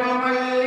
মামাই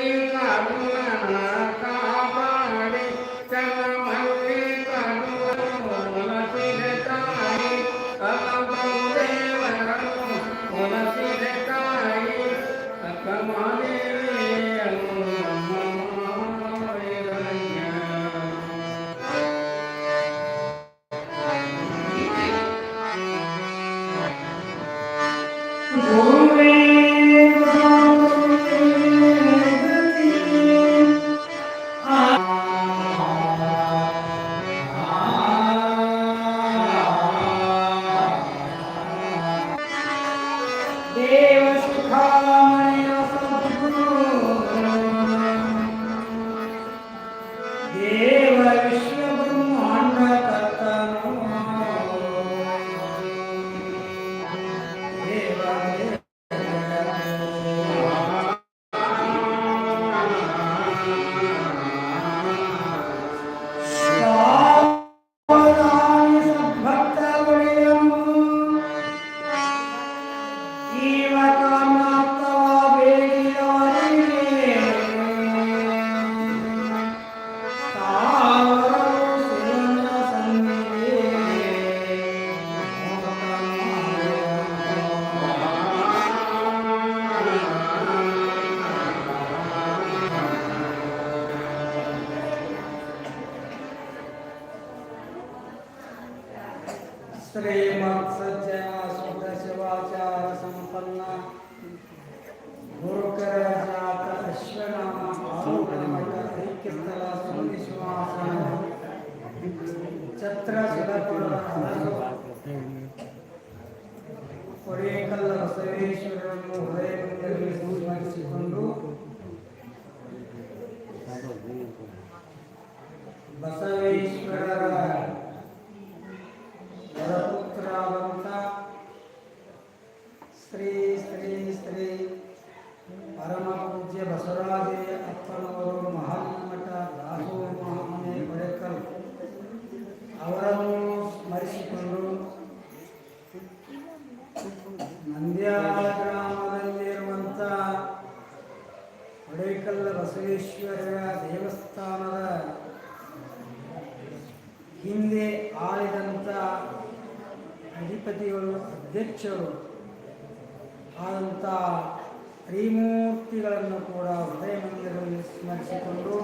ಆರೂಢ ಮಠ ಐಕ್ಯಸ್ಥಳ ಸುಮನಿ ಶಿವಾಸನ ಛತ್ರ ಸುಧಪುರ ಕೊರೇಕಲ್ಲ ಬಸವೇಶ್ವರರನ್ನು ಹೃದಯದಲ್ಲಿ ಸ್ಮರಿಸಿಕೊಂಡು ಅಧ್ಯಕ್ಷರು ಆದಂಥ ತ್ರಿಮೂರ್ತಿಗಳನ್ನು ಕೂಡ ಹೃದಯ ಮಂದಿರದಲ್ಲಿ ಸ್ಮರಿಸಿಕೊಂಡು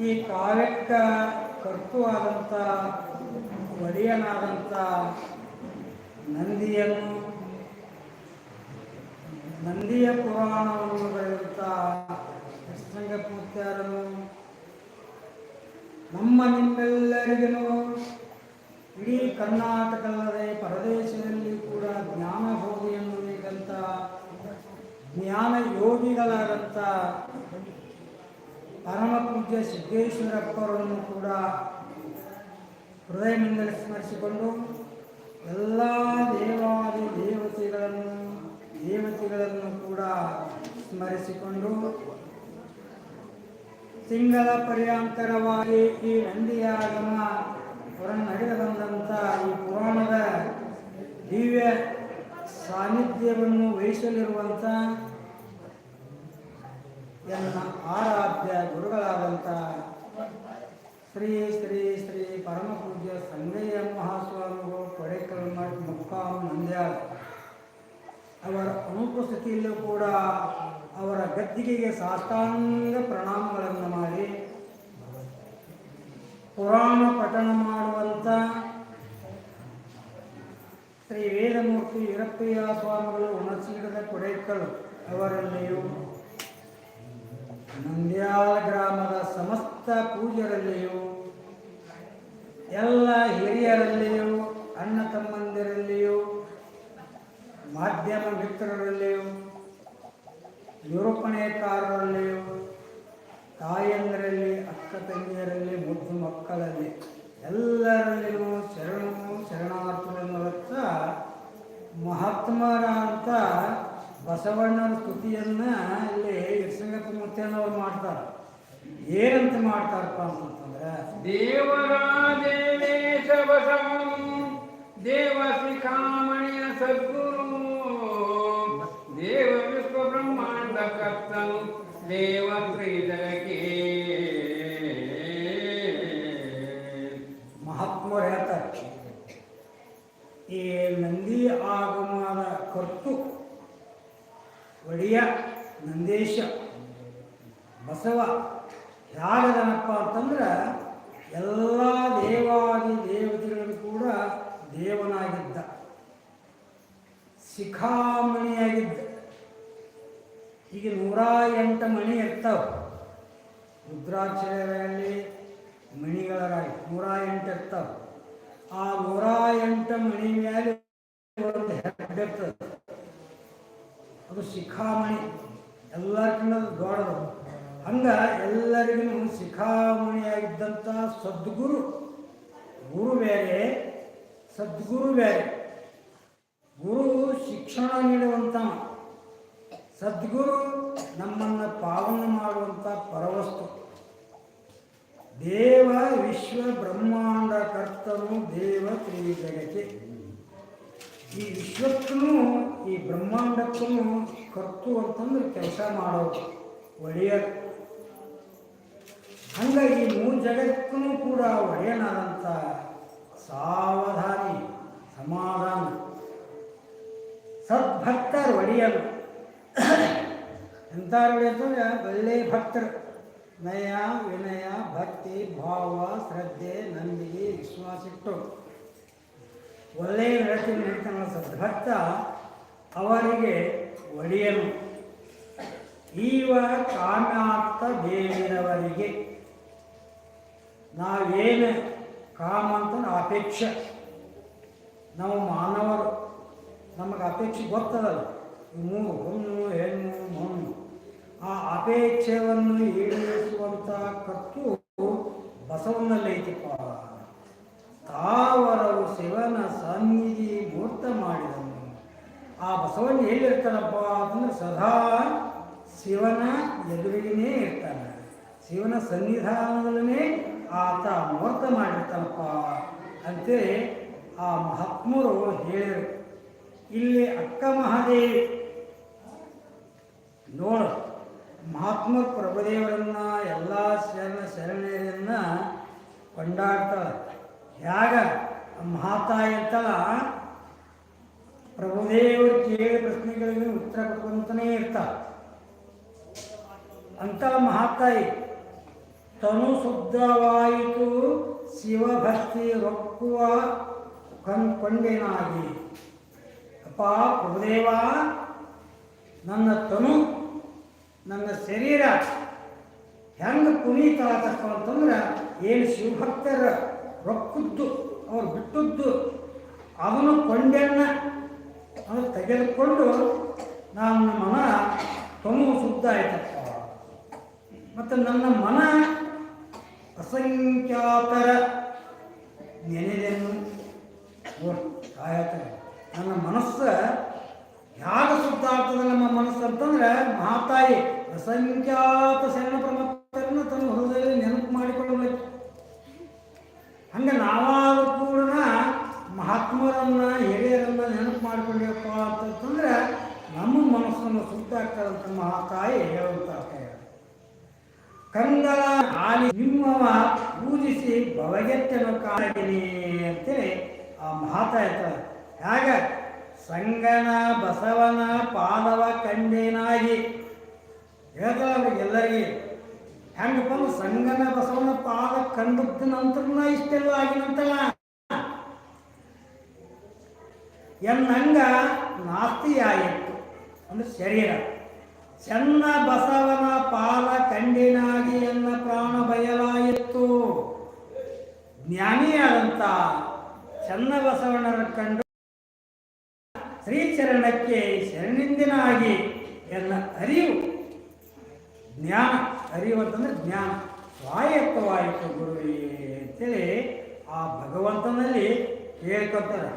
ಈ ಕಾವ್ಯಕ್ಕ ಕರ್ತುವಾದಂಥ ಒಡೆಯನಾದಂಥ ನಂದಿಯನ್ನು, ನಂದಿಯ ಪುರಾಣವನ್ನು ಬರೆದಂಥ ಪೂಜಾರನು ನಮ್ಮ ನಿಮ್ಮೆಲ್ಲರಿಗೂ ಇಡೀ ಕರ್ನಾಟಕದಲ್ಲದೆ ಪರದೇಶದಲ್ಲಿ ಕೂಡ ಜ್ಞಾನ ಬೋಧಿಯನ್ನು ನೀಡಿದಂಥ ಜ್ಞಾನ ಯೋಗಿಗಳಾದಂಥ ಪರಮ ಪೂಜ್ಯ ಸಿದ್ದೇಶ್ವರಪ್ಪರನ್ನು ಕೂಡ ಹೃದಯದಿಂದ ಸ್ಮರಿಸಿಕೊಂಡು ಎಲ್ಲ ದೇವಾದಿ ದೇವತೆಗಳನ್ನು ದೇವತೆಗಳನ್ನು ಕೂಡ ಸ್ಮರಿಸಿಕೊಂಡು ತಿಂಗಳ ಪರ್ಯಾಂತರವಾಗಿ ಈ ನಂದಿಯಾಗಮ ಹೊರನಡೆದು ಬಂದಂಥ ಈ ಪುರಾಣದ ದಿವ್ಯ ಸಾನ್ನಿಧ್ಯವನ್ನು ವಹಿಸಲಿರುವಂಥ ಎನ್ನ ಆರಾಧ್ಯ ಗುರುಗಳಾದಂಥ ಶ್ರೀ ಶ್ರೀ ಶ್ರೀ ಪರಮ ಪೂಜ್ಯ ಸಂಗಯ್ಯ ಮಹಾಸ್ವಾಮಿಗಳು, ಕೊಡೆಕಲ್ ಮಠ, ಮುಕ್ಕಾಂ ನಂದ್ಯಾ ಅವರ ಅನುಪಸ್ಥಿತಿಯಲ್ಲೂ ಕೂಡ ಅವರ ಗದ್ದಿಗೆಗೆ ಸಾಷ್ಟಾಂಗ ಪ್ರಣಾಮಗಳನ್ನು ಮಾಡಿ ಪುರಾಣ ಪಠಣ ಮಾಡುವಂಥ ಶ್ರೀ ವೇದಮೂರ್ತಿ ವೀರಪ್ಪಯ್ಯ ಸ್ವಾಮಿಗಳು ಹುಣಸೀಡದ ಕೊಡೈಕಲ್ ಅವರಲ್ಲಿಯೂ ನಂದ್ಯಾಲ ಗ್ರಾಮದ ಸಮಸ್ತ ಪೂಜ್ಯರಲ್ಲಿಯೂ, ಎಲ್ಲ ಹಿರಿಯರಲ್ಲಿಯೂ, ಅಣ್ಣ ತಮ್ಮಂದಿರಲ್ಲಿಯೂ, ಮಾಧ್ಯಮ ಮಿತ್ರರಲ್ಲಿಯೂ, ನಿರೂಪಣೆಕಾರರಲ್ಲಿಯೂ ತಾಯಂದರಲ್ಲಿ ಅಕ್ಕ ತಂಗಿಯರಲ್ಲಿ ಮುದ್ದು ಮಕ್ಕಳಲ್ಲಿ ಎಲ್ಲರಲ್ಲಿಯೂ ಶರಣು ಶರಣಾರ್ಥಗಳನ್ನು ಮೂಲಕ ಮಹಾತ್ಮರ ಅಂತ ಬಸವಣ್ಣನ ಸ್ತುತಿಯನ್ನು ಇಲ್ಲಿ ಇರ್ಸಂಗಪ್ಪ ಮೂರ್ತಿಯನ್ನವ್ರು ಮಾಡ್ತಾರೆ. ಏನಂತ ಮಾಡ್ತಾರಪ್ಪ ಅಂತಂತಂದ್ರೆ ದೇವರ ದೇವೇಶ ಬಸವನು ದೇವ ಶಿಖಾಮಣಿಯ ಸದ್ಗುರು ದೇವ ವಿಶ್ವ ಬ್ರಹ್ಮಾಂಡ ಕರ್ತನು. ದೇವ ಪ್ರೀತರಕ್ಕೆ ಮಹಾತ್ಮರು ಹೇಳ್ತಾರೆ. ಈ ನಂದಿ ಆಗಮನ ಕರ್ತು ಒಡಿಯ ನಂದೇಶ, ಬಸವ, ಯಾರದನಪ್ಪ ಅಂತಂದ್ರೆ ಎಲ್ಲ ದೇವಾದಿ ದೇವತೆಗಳು ಕೂಡ ದೇವನಾಗಿದ್ದ. ಶಿಖಾಮಣಿಯಾಗಿದ್ದ. ಈಗ ನೂರ ಎಂಟು ಮಣಿ ಇರ್ತಾವೆ. ರುದ್ರಾಕ್ಷರಲ್ಲಿ ಮಣಿಗಳರಾಗಿ ನೂರ ಎಂಟು ಇರ್ತಾವೆ. ಆ ನೂರ ಎಂಟು ಮಣಿ ಮೇಲೆ ಒಂದು ಹೆಡ್ ಇರ್ತದೆ. ಅದು ಶಿಖಾಮಣಿ. ಎಲ್ಲರಿಗಿಂತ ದೊಡ್ಡದು. ಹಂಗ ಎಲ್ಲರಿಗೂ ಶಿಖಾಮಣಿಯಾಗಿದ್ದಂಥ ಸದ್ಗುರು. ಗುರು ಬೇರೆ, ಸದ್ಗುರು ಬೇರೆ. ಗುರು ಶಿಕ್ಷಣ ನೀಡುವಂಥ ಸದ್ಗುರು ನಮ್ಮನ್ನು ಪಾವನ ಮಾಡುವಂಥ ಪರವಸ್ತು. ದೇವ ವಿಶ್ವ ಬ್ರಹ್ಮಾಂಡ ಕರ್ತನು ದೇವ ತ್ರಿಜಗಕ್ಕೆ ಈ ವಿಶ್ವಕ್ಕೂ, ಈ ಬ್ರಹ್ಮಾಂಡಕ್ಕೂ ಕರ್ತು ಅಂತಂದ್ರೆ ಕೆಲಸ ಮಾಡೋದು ಒಡೆಯರು ಹಂಗಾಗಿ ಮೂರು ಜಗತ್ತೂ ಕೂಡ ಒಡೆಯನಾದಂಥ ಸಾವಧಾನಿ, ಸಮಾಧಾನ. ಸದ್ಭಕ್ತರು ಒಡೆಯನು. ಎಂಥವ್ರು ಅಂತಂದ್ರೆ ಒಳ್ಳೆಯ ಭಕ್ತರು. ನಯ, ವಿನಯ, ಭಕ್ತಿ, ಭಾವ, ಶ್ರದ್ಧೆ, ನಂಬಿಕೆ, ವಿಶ್ವಾಸ ಇಟ್ಟು ಒಳ್ಳೆಯ ನಡತೆ ನಡೀತಾನ ಸದ್ಭಕ್ತ ಅವರಿಗೆ ಒಡೆಯನು. ಈವ ಕಾಮ್ಯಾರ್ಥ ದೇವಿನವರಿಗೆ ನಾವೇನು ಕಾಮ ಅಂತ ಅಪೇಕ್ಷೆ. ನಾವು ಮಾನವರು. ನಮಗೆ ಅಪೇಕ್ಷೆ ಗೊತ್ತದಲ್ಲ. ಮೂರು ಹುಣ್ಣು ಹೆಣ್ಣು, ಮಣ್ಣು. ಆ ಅಪೇಕ್ಷೆಯನ್ನು ಈಡೇರಿಸುವಂಥ ಕತ್ತು ಬಸವನಲ್ಲೈತಿಪ್ಪ ತಾವರವು ಶಿವನ ಸನ್ನಿಧಿ ಮೂರ್ತ ಮಾಡಿದನು. ಆ ಬಸವನ್ ಎಲ್ಲಿರ್ತಾನಪ್ಪ ಅಂದ್ರೆ ಸದಾ ಶಿವನ ಎದುರಿಗೇ ಇರ್ತಾನೆ. ಶಿವನ ಸನ್ನಿಧಾನದಲ್ಲೇ ಆತ ಮೂರ್ತ ಮಾಡಿರ್ತಾನಪ್ಪ ಅಂತೇಳಿ ಆ ಮಹಾತ್ಮರು ಹೇಳಿದರು. ಇಲ್ಲಿ ಅಕ್ಕ ಮಹಾದೇವಿ ನೋಡು, ಮಹಾತ್ಮ ಪ್ರಭುದೇವರನ್ನ ಎಲ್ಲ ಶರಣ ಶರಣೆಯರನ್ನ ಕೊಂಡಾಡ್ತಾಳೆ. ಯಾಗ, ಮಹಾತಾಯಿ ಅಂತಲ್ಲ ಪ್ರಭುದೇವರು ಕೇಳಿದ ಪ್ರಶ್ನೆಗಳಿಗೆ ಉತ್ತರ ಕೊಟ್ಕೊಂತಾನೇ ಇರ್ತಾಳೆ. ಅಂತ ಮಹಾತಾಯಿ, ತನು ಶುದ್ಧವಾಯಿತು, ಶಿವಭಕ್ತಿ ರೊಕ್ಕುವ ಕೊಂಡೆನಾಗಿ ಅಪ್ಪ ಪ್ರಭುದೇವ, ನನ್ನ ತನು ನನ್ನ ಶರೀರ ಹೆಂಗೆ ಪುನೀತ ಆಗತ್ತಪ್ಪ ಅಂತಂದ್ರೆ ಏನು ಶಿವಭಕ್ತರ ರೊಕ್ಕದ್ದು, ಅವ್ರು ಬಿಟ್ಟದ್ದು, ಅವನು ಕೊಂಡೆನ್ನ ಅದು ತೆಗೆದುಕೊಂಡು ನನ್ನ ಮನ ತಮ್ಮ ಶುದ್ಧ ಆಯ್ತಪ್ಪ. ಮತ್ತು ನನ್ನ ಮನ ಅಸಂಖ್ಯಾತರ ನೆನೆದೇನು. ನೋಡಿ ಆಯ್ತಾರೆ ನನ್ನ ಮನಸ್ಸು ಯಾಗ ಸುಪ್ತ ಆಗ್ತದೆ ನಮ್ಮ ಮನಸ್ಸು ಅಂತಂದ್ರೆ ಮಹಾತಾಯಿ ಅಸಂಖ್ಯಾತ ಶರಣ ಪರಮಾತ್ಮರನ್ನ ತನ್ನ ಹೃದಯದಲ್ಲಿ ನೆನಪು ಮಾಡಿಕೊಳ್ಳಬೇಕು. ಹಂಗೆ ನಾವಾದರೂ ಕೂಡ ಮಹಾತ್ಮರನ್ನ, ಹಿರಿಯರನ್ನ ನೆನಪು ಮಾಡಿಕೊಂಡಿರಪ್ಪ ಅಂತಂದ್ರೆ ನಮ್ಮ ಮನಸ್ಸನ್ನು ಸುಪ್ತ ಆಗ್ತದಂತ ಮಹಾತಾಯಿ ಹೇಳುವಂತ ಕಂಗಳ ಆಲಿ ನಿಮ್ಮವ ಪೂಜಿಸಿ ಭವಗೆತ್ತನು ಕಾಡಿನಿ ಅಂತೇಳಿ ಆ ಮಹಾತಾಯಿ ಹೇಗ? ಸಂಗನ, ಬಸವನ ಪಾದವ ಕಂಡೇನಾಗಿ ಹೇಳ್ತಾರೆ ಅವ್ರಿಗೆ ಎಲ್ಲರಿಗೆ. ಹೆಂಗಪ್ಪ ಅಂದ್ರೆ ಸಂಗನ, ಬಸವನ ಪಾದ ಕಂಡದ ನಂತರ ಇಷ್ಟೆಲ್ಲ ಆಗಿನಂತಲ್ಲ. ಎನ್ನಂಗ ನಾಸ್ತಿಯಾಯಿತು ಅಂದ್ರೆ ಶರೀರ. ಚೆನ್ನ, ಬಸವನ ಪಾದ ಕಂಡಿನಾಗಿ ಎನ್ನ ಪ್ರಾಣ ಬಯಲಾಯಿತು. ಜ್ಞಾನಿಯಾದಂಥ ಚೆನ್ನ ಬಸವಣ್ಣರ ಕಂಡು ಶ್ರೀಚರಣಕ್ಕೆ ಶರಣಿಂದಿನಾಗಿ ಎಲ್ಲ ಅರಿವು. ಜ್ಞಾನ, ಅರಿವು ಅಂತಂದ್ರೆ ಜ್ಞಾನ. ಸ್ವಾಯತ್ತವಾಯಿತು ಗುರುವೇ ಅಂತೇಳಿ ಆ ಭಗವಂತನಲ್ಲಿ ಕೇಳ್ಕೊತಾರೆ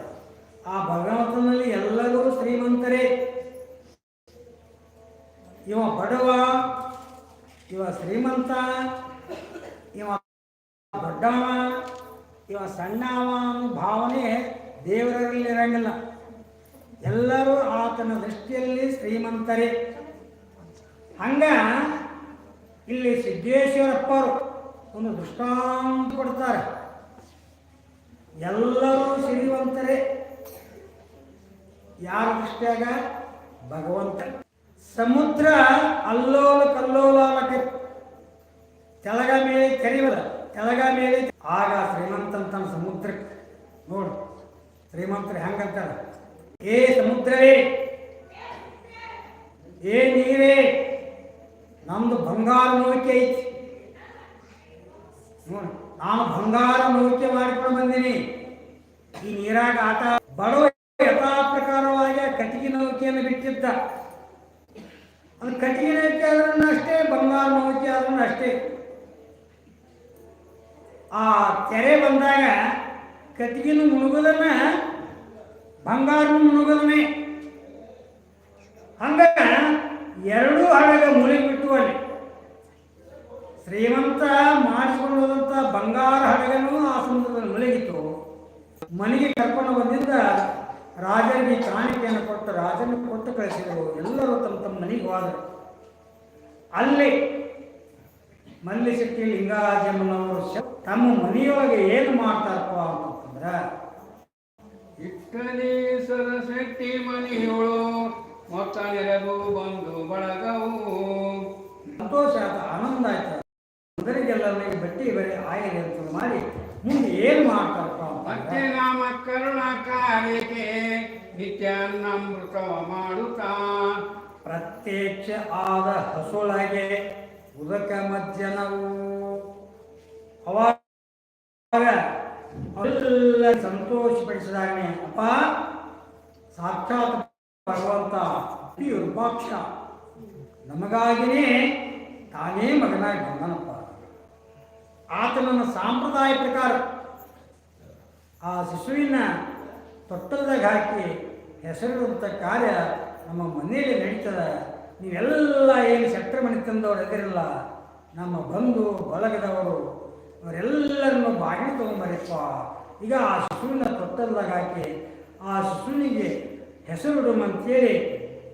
ಆ ಭಗವಂತನಲ್ಲಿ ಎಲ್ಲರೂ ಶ್ರೀಮಂತರೇ. ಇವ ಬಡವ, ಇವ ಶ್ರೀಮಂತ, ಇವ ದೊಡ್ಡವ, ಇವ ಸಣ್ಣವ ಅನ್ನೋ ಭಾವನೆ ದೇವರಲ್ಲಿ ಇರಂಗಿಲ್ಲ. ಎಲ್ಲರೂ ಆತನ ದೃಷ್ಟಿಯಲ್ಲಿ ಶ್ರೀಮಂತರೇ. ಹಂಗ ಇಲ್ಲಿ ಸಿದ್ದೇಶ್ವರಪ್ಪರು ಒಂದು ದೃಷ್ಟಾಂತ ಕೊಡ್ತಾರೆ. ಎಲ್ಲರೂ ಶ್ರೀಮಂತರೇ. ಯಾರ ದೃಷ್ಟಿಯಾಗ? ಭಗವಂತ. ಸಮುದ್ರ ಅಲ್ಲೋಲ ಕಲ್ಲೋಲಾಲಕ್ಕೆ ತೆಲಗ ಮೇಲೆ ಕರಿವಲ್ಲ ತೆಲಗ ಮೇಲೆ ಆಗ ಶ್ರೀಮಂತಂತನ ಸಮುದ್ರಕ್ಕೆ. ನೋಡು, ಶ್ರೀಮಂತರು ಹೆಂಗಂತಾರ? ಏ ಸಮುದ್ರವೇ, ಏ ನೀರೇ, ನಮ್ದು ಬಂಗಾರ ನೌಕೆ ಐತಿ. ನಾನು ಬಂಗಾರ ನೌಕೆ ಮಾಡಿಕೊಂಡು ಬಂದೀನಿ. ಈ ನೀರಾಗ ಆಟ ಬಡವ ಯಥಾ ಪ್ರಕಾರವಾಗಿ ಕಟ್ಟಿಗೆ ನೌಕೆಯನ್ನು ಬಿಟ್ಟಿದ್ದ. ಅದು ಕಟ್ಟಿಗೆ ನೌಕೆ ಆದ್ರೂ ಅಷ್ಟೇ, ಬಂಗಾರ ನೌಕೆ ಆದ್ರೂ ಅಷ್ಟೇ. ಆ ಕೆರೆ ಬಂದಾಗ ಕಟ್ಟಿಗೆನು ಮುಳುಗೋದನ್ನ ಬಂಗಾರನು ಮುಳುಗೋದನೆ ಹಂಗ ಎರಡೂ ಹಡಗ ಮುಳುಗಿಬಿಟ್ಟು ಅಲ್ಲಿ. ಶ್ರೀಮಂತ ಮಾಡಿಸಿಕೊಂಡು ಹೋದಂಥ ಬಂಗಾರ ಹಡಗನು ಆ ಸಮುದ್ರದಲ್ಲಿ ಮುಳುಗಿತು ಮನೆಗೆ ಕರ್ಕೊಂಡು ಬಂದಿದ್ದ ರಾಜನಿಗೆ ಕಾಣಿಕೆಯನ್ನು ಕೊಟ್ಟು ರಾಜನ ಕೊಟ್ಟು ಕಳಿಸಿದರು. ಎಲ್ಲರೂ ತಮ್ಮ ತಮ್ಮ ಮನೆಗೆ ಹೋದರು. ಅಲ್ಲಿ ಮಲ್ಲಿಶೆಟ್ಟಿ ಲಿಂಗರಾಜಮ್ಮನವರು ತಮ್ಮ ಮನೆಯೊಳಗೆ ಏನು ಮಾಡ್ತಾರಪ್ಪ ಅಂತಂದ್ರೆ ಇಟ್ಟಲಿ ಶೆಟ್ಟಿ ಮನೆಯೋಳು ಮೊತ್ತ ನೆರವು ಬಂದು ಬಳಗವು. ಸಂತೋಷ ಆಯ್ತು ಆನಂದ ಆಯ್ತು. ಮೊದಲಿಗೆಲ್ಲರಿಗೆ ಬಟ್ಟಿ ಬರೀ ಆಯರಿ ಅಂತ ಮಾಡಿ ಮುಂದೆ ಏನು ಮಾಡ್ತಾರಪ್ಪ ಮತ್ತೆ ನಾಮ ಕರುಣ ಕಾರ್ಯಕ್ಕೆ ನಿತ್ಯಾನ್ನಮೃತವ ಮಾಡುತ್ತಾ. ಪ್ರತ್ಯಕ್ಷ ಆದ ಹಸುಳಗೆ ಉದಕ ಮಜ್ಜನವು. ಅವಾಗ ಎಲ್ಲ ಸಂತೋಷಪಡಿಸಿದಾಗನೆ ಅಪ್ಪ, ಸಾಕ್ಷಾತ್ ಭಗವಂತ, ಅತಿ ರೂಪಾಕ್ಷ. ನಮಗಾಗಿನೇ ತಾನೇ ಮಗನಾಗಿ ಬಂದನಪ್ಪ. ಆತನನ್ನು ಸಾಂಪ್ರದಾಯ ಪ್ರಕಾರ ಆ ಶಿಶುವಿನ ತೊಟ್ಟಲದಾಗ ಹಾಕಿ ಹೆಸರಿಡುವಂಥ ಕಾರ್ಯ ನಮ್ಮ ಮನೆಯಲ್ಲಿ ನಡೀತದೆ. ನೀವೆಲ್ಲ ಏನು ಶೆಟ್ರ ಮನೆ ತಂದವರು ಎದಿರಲ್ಲ ನಮ್ಮ ಬಂಧು, ಬಳಗದವರು ಅವರೆಲ್ಲರನ್ನು ಬಾಗಿಲು ತೊಗೊಂಬರಪ್ಪ. ಈಗ ಆ ಶಿಶುವಿನ ತೊತ್ತಲ್ದಾಗ ಹಾಕಿ ಆ ಶಿಶುವಿನಿಗೆ ಹೆಸರಿಡುವಂತೇಳಿ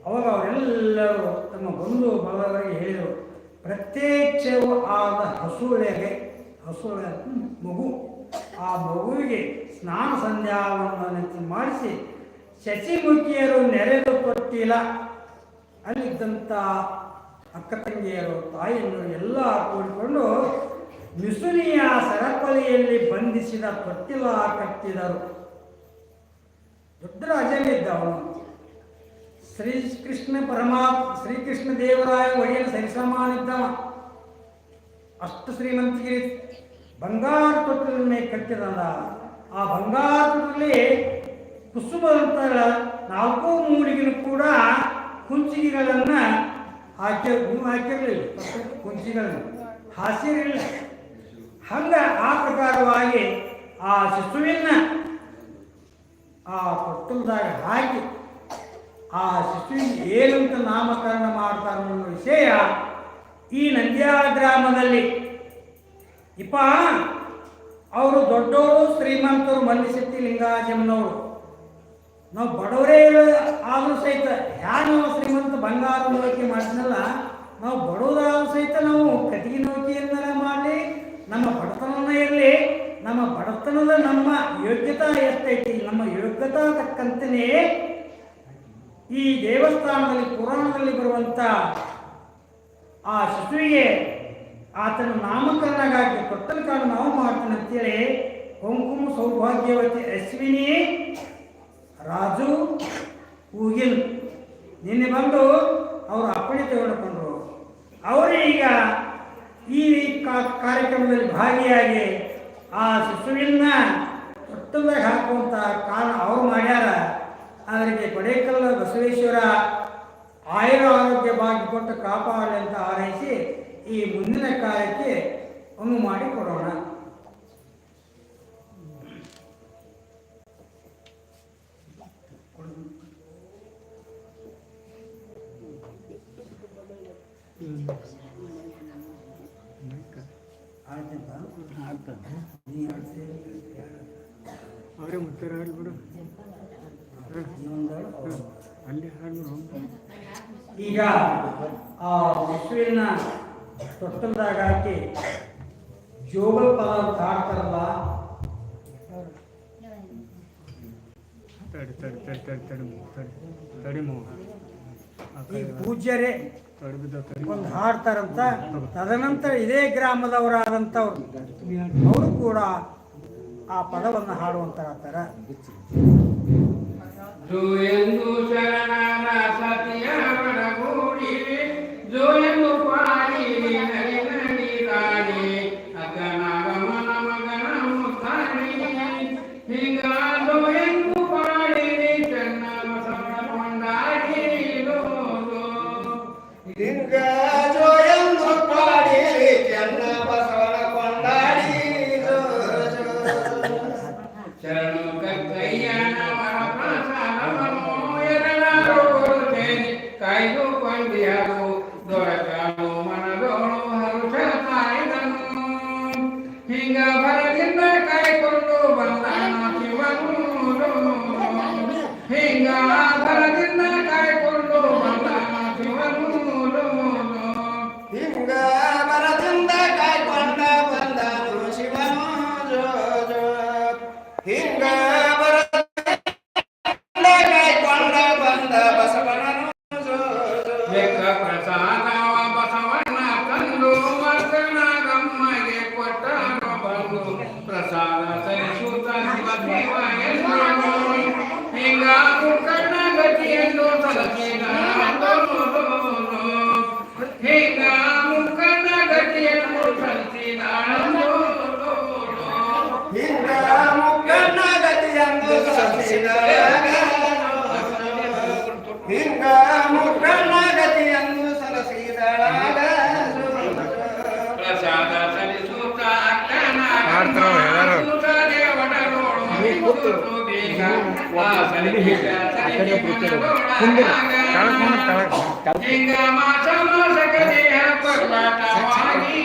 ಅವಾಗ ಅವರೆಲ್ಲರೂ ತಮ್ಮ ಬಂಧು ಬಳಗವರಿಗೆ ಹೇಳಿದರು. ಪ್ರತ್ಯೇಕವೂ ಆದ ಹಸುಳೆಗೆ ಹಸುಳೆ ಮಗು, ಆ ಮಗುವಿಗೆ ಸ್ನಾನ ಸಂಧ್ಯಾವನ್ನು ಮಾಡಿಸಿ ಶಚಿಮುಖಿಯರು ನೆರೆದು ಕೊಟ್ಟಿಲ್ಲ. ಅಲ್ಲಿದ್ದಂಥ ಅಕ್ಕ ತಂಗಿಯರು ತಾಯಿಯನ್ನು ಎಲ್ಲ ಕೂಡಿಕೊಂಡು ಮಿಸುನಿಯ ಸರಪಳಿಯಲ್ಲಿ ಬಂಧಿಸಿದ ತೊಟ್ಟಿಲ ಕಟ್ಟಿದರು. ದೊಡ್ಡ ರಾಜನಿದ್ದ ಅವನು ಶ್ರೀಕೃಷ್ಣ ಪರಮಾತ್ಮ ಶ್ರೀಕೃಷ್ಣ ದೇವರಾಯ ಒಡೆಯಲು ಸರಿಸಮಾನಿದ್ದ ಅಷ್ಟು ಶ್ರೀಮಂತಿಗೆ ಬಂಗಾರ ತೊಟ್ಟಿಲನ್ನೇ ಕಟ್ಟಿದಂದ. ಆ ಬಂಗಾರ ತೊಟ್ಟಿಲಿ ಕುಸುಮಂತ ನಾಲ್ಕು ಮೂಲಿಗೆನು ಕೂಡ ಕುಂಚಿಗೆಗಳನ್ನು ಹಾಕಿ ಹಾಕಿರಲಿಲ್ಲ. ಕುಂಚಿಗಳನ್ನು ಹಾಸಿರಲಿಲ್ಲ ಹಂಗ ಆ ಪ್ರಕಾರವಾಗಿ ಆ ಶಿಶುವಿನ ಆ ತೊಟ್ಟಲದಾಗ ಹಾಕಿ ಆ ಶಿಶುವಿಗೆ ಏನಂತ ನಾಮಕರಣ ಮಾಡ್ತಾರೆ ಅನ್ನೋ ವಿಷಯ ಈ ನಂದ್ಯಾ ಗ್ರಾಮದಲ್ಲಿ ಇಪ್ಪ, ಅವರು ದೊಡ್ಡವರು ಶ್ರೀಮಂತರು ಮಲ್ಲಿಶೆಟ್ಟಿ ಲಿಂಗಾಜಮ್ಮನವರು ನಾವು ಬಡವರೇ ಆದರೂ ಸಹಿತ, ಯಾರು ಶ್ರೀಮಂತ ಬಂಗಾರ ನೋಡಿಕೆ ಮಾಡಿದ್ನಲ್ಲ ನಾವು ಬಡವರಾದ್ರೂ ಸಹಿತ ನಾವು ಕಟ್ಟಿಗೆ ನೌಕೆಯನ್ನ ಮಾಡಲಿ ನಮ್ಮ ಬಡತನ ಇರಲಿ ನಮ್ಮ ಬಡತನದ ನಮ್ಮ ಯೋಗ್ಯತಾ ಎಷ್ಟೈತಿ, ನಮ್ಮ ಯೋಗ್ಯತಾ ತಕ್ಕಂತೆಯೇ ಈ ದೇವಸ್ಥಾನದಲ್ಲಿ, ಪುರಾಣದಲ್ಲಿ ಬರುವಂತ ಆ ಶಿಶುವಿಗೆ ಆತನ ನಾಮಕರಣಗಾಗಿ ಕೊಟ್ಟಂತ ನಾವು ಮಾಡ್ತಾನೆ ಅಂತೇಳಿ ಕುಂಕುಮ ಸೌಭಾಗ್ಯವತಿ ಅಶ್ವಿನಿ, ರಾಜು ಕೂಗಿಲ್ ನಿನ್ನೆ ಬಂದು ಅವರು ಅಪ್ಪಣೆ ತೆಗೆದುಕೊಂಡ್ರು ಅವರೇ ಈಗ ಈ ಕಾರ್ಯಕ್ರಮದಲ್ಲಿ ಭಾಗಿಯಾಗಿ ಆ ಶಿಶುವಿನ ಹೊಟ್ಟದಾಗ ಹಾಕುವಂಥ ಕಾರಣ ಅವ್ರು ಮಾಡ್ಯಾರ. ಅವರಿಗೆ ಕೊಡೇಕಲ್ಲ ಬಸವೇಶ್ವರ ಆಯುರ ಆರೋಗ್ಯ ಭಾಗ್ಯ ಕೊಟ್ಟು ಕಾಪಾಡಲಿ ಅಂತ ಹಾರೈಸಿ ಈ ಮುಂದಿನ ಕಾರ್ಯಕ್ಕೆ ಅನುವು ಮಾಡಿ ಕೊಡೋಣ. ಅವರೇ ಮುತ್ತಾರ ಅವ್ರು. ಅಲ್ಲಿ ಈಗ ಆ ವಿಶ್ವಿನ ತೊಟ್ಟಲ್ದಾಗ ಹಾಕಿ ಜೋಗಲ್ ಪದ ಅಂತ ಹಾಡ್ತಾರಲ್ಲ ತಡಿ ತಡಿ ತಡಿ ತಡಿ ತಡಿ ತಡಿ ಮೂ ಈ ಪೂಜ್ಯರೇ ಒಂದು ಹಾಡ್ತಾರಂತ ತದನಂತರ ಇದೇ ಗ್ರಾಮದವರಾದಂಥವ್ರು ಅವರು ಕೂಡ ಆ ಪದವನ್ನು ಹಾಡುವಂತಾರ ಹಿಂಗ ಮಾಸ ಮಾಸಕ ದೇಹ ಪರ್ವತವಾಗಿ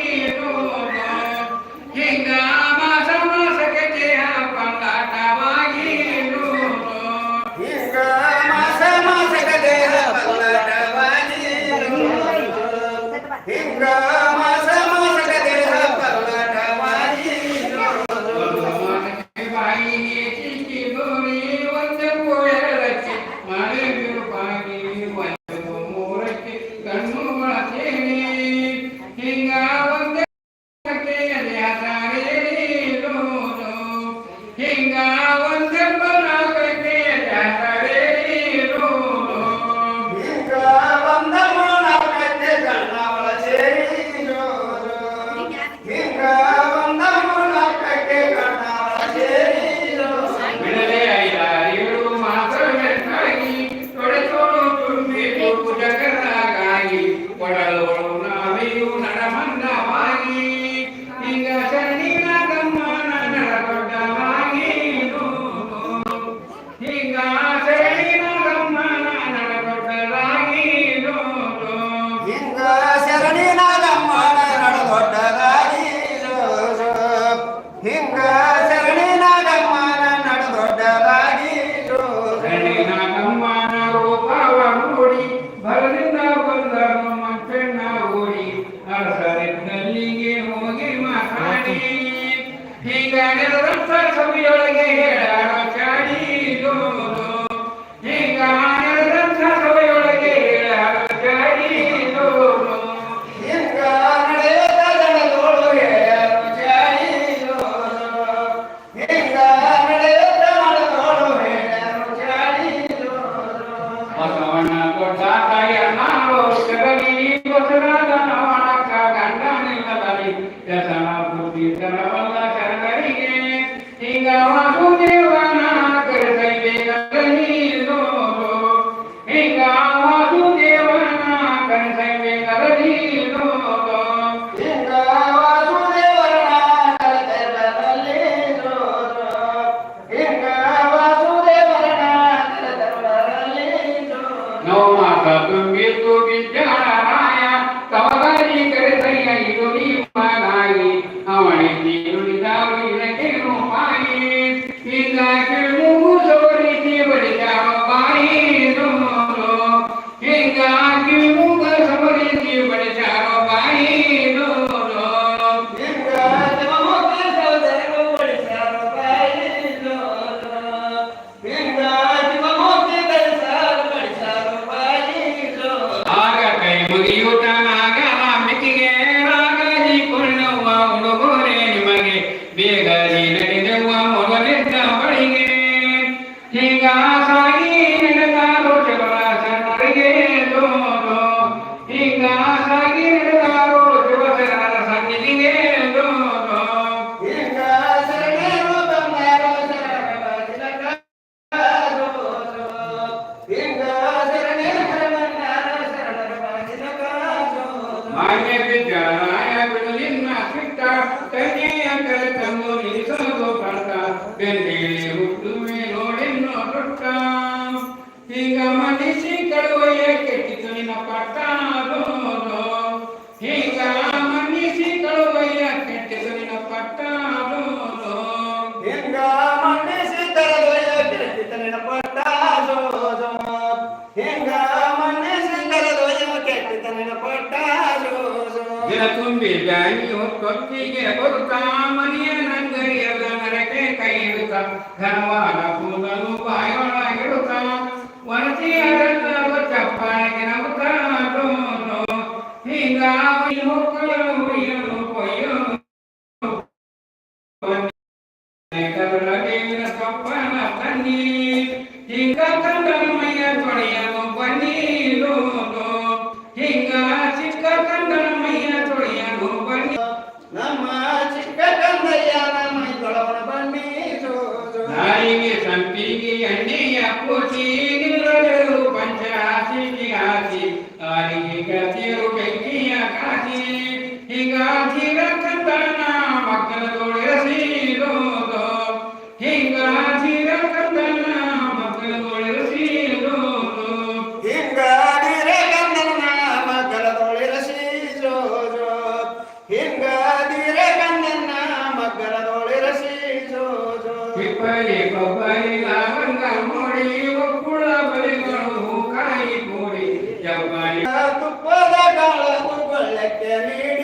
ಈಗ cuenta, tenían que le ಕೊಡುತ್ತಾಮನಿಯ ನಂಗರಿಯದ ನರಕೆ ಕೈ ಇಡುತ್ತ ಘನವಾದ ಕೂದಲು ಬಾಯೋಣ ಇಡುತ್ತ ವನಸಿ ಅರಲ್ಲವ ಚಪ್ಪಾಳಿಗೆ ನಗುತ್ತ ಹೀಗಾಗಿ ಹೋಗಲು ವಿಪರಿ ಬಬ್ಬರಿ ಲಾವಣ್ಣ ಮೋಡಿ ಒಕ್ಕುಳ ಬಲಿಗಳು ಕಾಯಿ ಕೋಡಿ ಜಬ್ಬರಿ ತುಪ್ಪದ ಕಾಲ ಮುಗುಳ್ಳಕ್ಕೆ ನೀಡಿ